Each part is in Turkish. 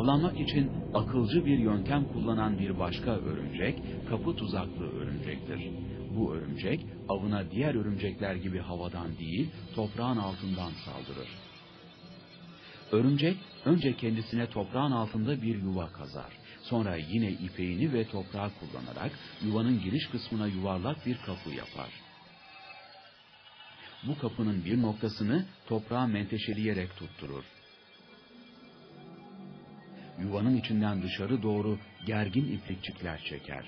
Avlanmak için akılcı bir yöntem kullanan bir başka örümcek, kapı tuzaklı örümcektir. Bu örümcek, avına diğer örümcekler gibi havadan değil, toprağın altından saldırır. Örümcek, önce kendisine toprağın altında bir yuva kazar. Sonra yine ipeğini ve toprağı kullanarak yuvanın giriş kısmına yuvarlak bir kapı yapar. Bu kapının bir noktasını toprağa menteşeleyerek tutturur. Yuvanın içinden dışarı doğru gergin iplikçikler çeker.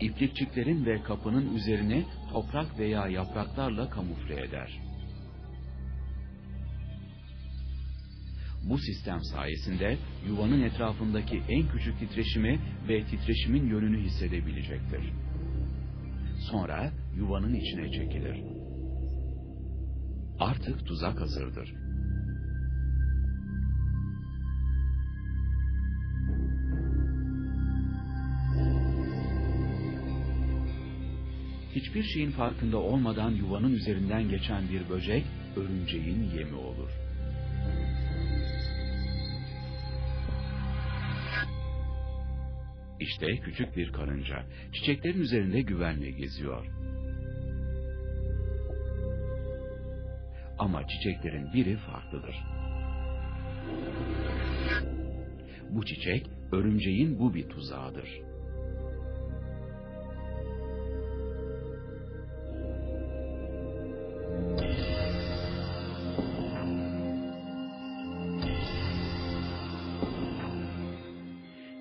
İplikçiklerin ve kapının üzerine toprak veya yapraklarla kamufle eder. Bu sistem sayesinde yuvanın etrafındaki en küçük titreşimi ve titreşimin yönünü hissedebilecektir. Sonra yuvanın içine çekilir. Artık tuzak hazırdır. Hiçbir şeyin farkında olmadan yuvanın üzerinden geçen bir böcek örümceğin yemi olur. İşte küçük bir karınca çiçeklerin üzerinde güvenle geziyor. Ama çiçeklerin biri farklıdır. Bu çiçek örümceğin bu bir tuzağıdır.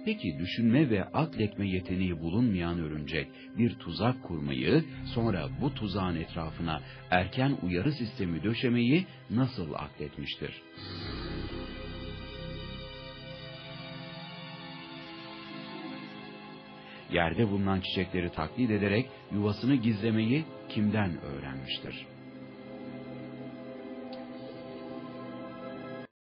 Peki düşünme ve akletme yeteneği bulunmayan örümcek bir tuzak kurmayı, sonra bu tuzağın etrafına erken uyarı sistemi döşemeyi nasıl akletmiştir? Yerde bulunan çiçekleri taklit ederek yuvasını gizlemeyi kimden öğrenmiştir?